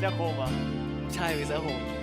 Sẽ khô, và 喝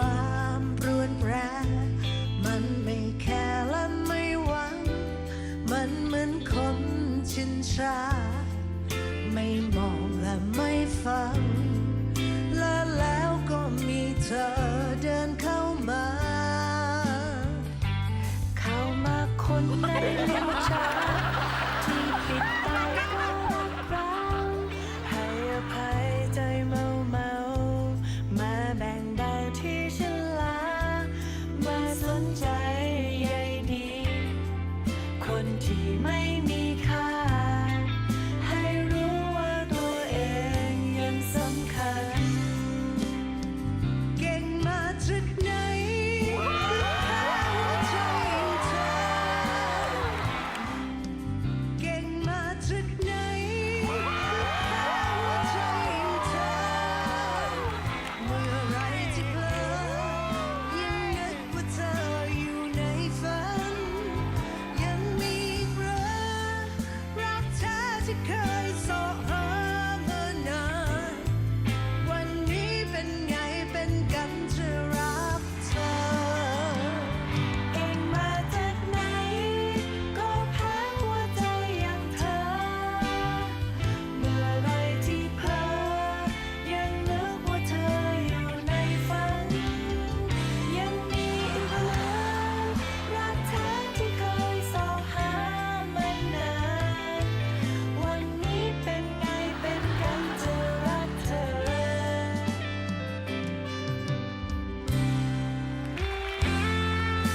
ความรุนแรงมันไม่แค่และไม่หวัง มันเหมือนคนชินชา ไม่มองและไม่ฟัง และแล้วก็มีเธอเดินเข้ามา เข้ามาคนนั้น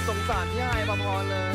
สงสารพี่ไฮประพรเลย